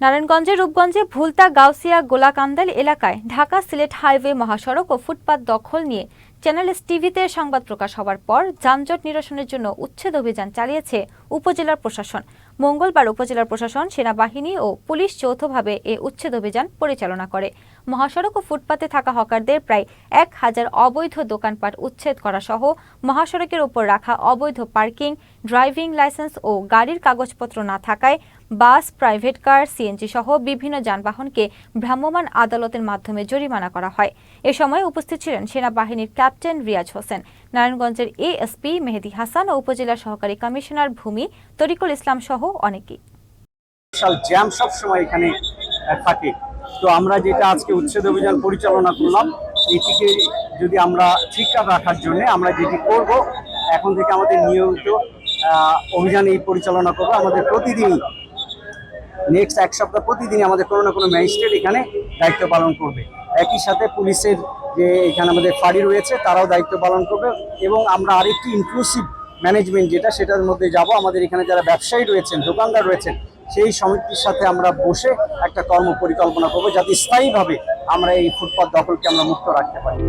নারায়ণগঞ্জের রূপগঞ্জে ভুলতা গাউসিয়া গোলাকান্দাল এলাকায় ঢাকা সিলেট হাইওয়ে মহাসড়ক ও ফুটপাত দখল নিয়ে চ্যানেল এস টিভিতে সংবাদ প্রকাশ হওয়ার পর যানজট নিরসনের জন্য উচ্ছেদ অভিযান চালিয়েছে উপজেলার প্রশাসন। মঙ্গলবার উপজেলার প্রশাসন, সেনাবাহিনী ও পুলিশ যৌথভাবে এ উচ্ছেদ অভিযান পরিচালনা করে। মহাসড়ক ও ফুটপাতে থাকা হকারদের প্রায় এক হাজার অবৈধ দোকানপাট উচ্ছেদ করা সহ মহাসড়কের ওপর রাখা অবৈধ পার্কিং, ড্রাইভিং লাইসেন্স ও গাড়ির কাগজপত্র না থাকায় বাস, প্রাইভেট কার, সিএনজি সহ বিভিন্ন যানবাহনকে ভ্রাম্যমাণ আদালতের মাধ্যমে জরিমানা করা হয়। এ সময় উপস্থিত ছিলেন সেনাবাহিনীর ক্যাপ্টেন রিয়াজ হোসেন। নারায়ণগঞ্জের এএসপি মেহেদি হাসান ও উপজেলা সহকারী কমিশনার ভূমি তরিকুল ইসলাম সহ অনেকেই। বিশাল জ্যাম সব সময় এখানে থাকে। তো আমরা যেটা আজকে উচ্ছেদ অভিযান পরিচালনা করলাম, এটিকে যদি আমরা ঠিকঠাক রাখার জন্য আমরা যেটি করব, এখন থেকে আমাদের নিয়মিত অভিযান এই পরিচালনা করব। আমাদের প্রতিদিনই নেক্সট এক সপ্তাহ প্রতিদিনই আমাদের কোনো না কোনো ম্যাজিস্ট্রেট এখানে দায়িত্ব পালন করবে। একই সাথে পুলিশের যে এখানে আমাদের ফাঁড়ি রয়েছে, তারাও দায়িত্ব পালন করবে এবং আমরা আরেকটি ইনক্লুসিভ ম্যানেজমেন্ট যেটা, সেটার মধ্যে যাব। আমাদের এখানে যারা ব্যবসায়ী রয়েছেন, দোকানদার রয়েছেন, সেই সমিতির সাথে আমরা বসে একটা কর্ম পরিকল্পনা করব, যাতে স্থায়ীভাবে আমরা এই ফুটপাত দখলকে আমরা মুক্ত রাখতে পারি।